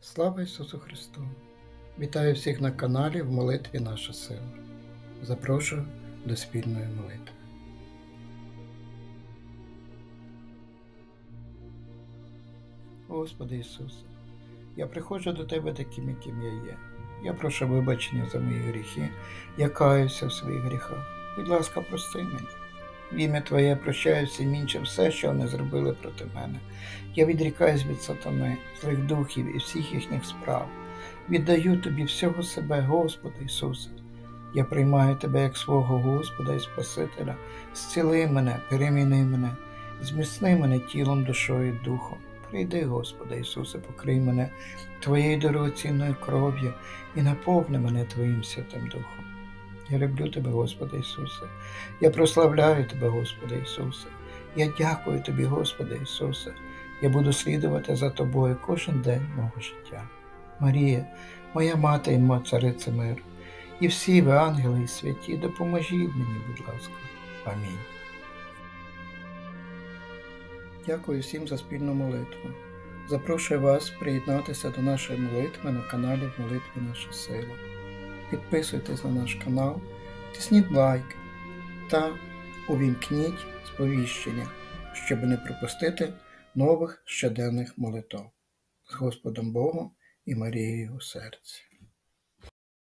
Слава Ісусу Христу! Вітаю всіх на каналі в молитві Наша сила. Запрошую до спільної молитви. Господи Ісусе, я приходжу до Тебе таким, яким я є. Я прошу вибачення за мої гріхи, я каюся в своїх гріхах. Будь ласка, прости мене. В ім'я Твоє прощаю всім іншим все, що вони зробили проти мене. Я відрікаюсь від сатани, злих духів і всіх їхніх справ. Віддаю Тобі всього себе, Господи Ісусе. Я приймаю Тебе як свого Господа і Спасителя. Зціли мене, переміни мене, зміцни мене тілом, душою духом. Прийди, Господи Ісусе, покрий мене Твоєю дорогоцінною кров'ю і наповни мене Твоїм Святим Духом. Я люблю Тебе, Господи Ісусе. Я прославляю Тебе, Господи Ісусе. Я дякую Тобі, Господи Ісусе. Я буду слідувати за Тобою кожен день мого життя. Марія, моя мати і мо цариця миру, і всі ви, ангели і святі, допоможіть мені, будь ласка. Амінь. Дякую всім за спільну молитву. Запрошую вас приєднатися до нашої молитви на каналі в молитві Наша Сила. Підписуйтесь на наш канал, тисніть лайк та увімкніть сповіщення, щоб не пропустити нових щоденних молитов з Господом Богом і Марією у серці.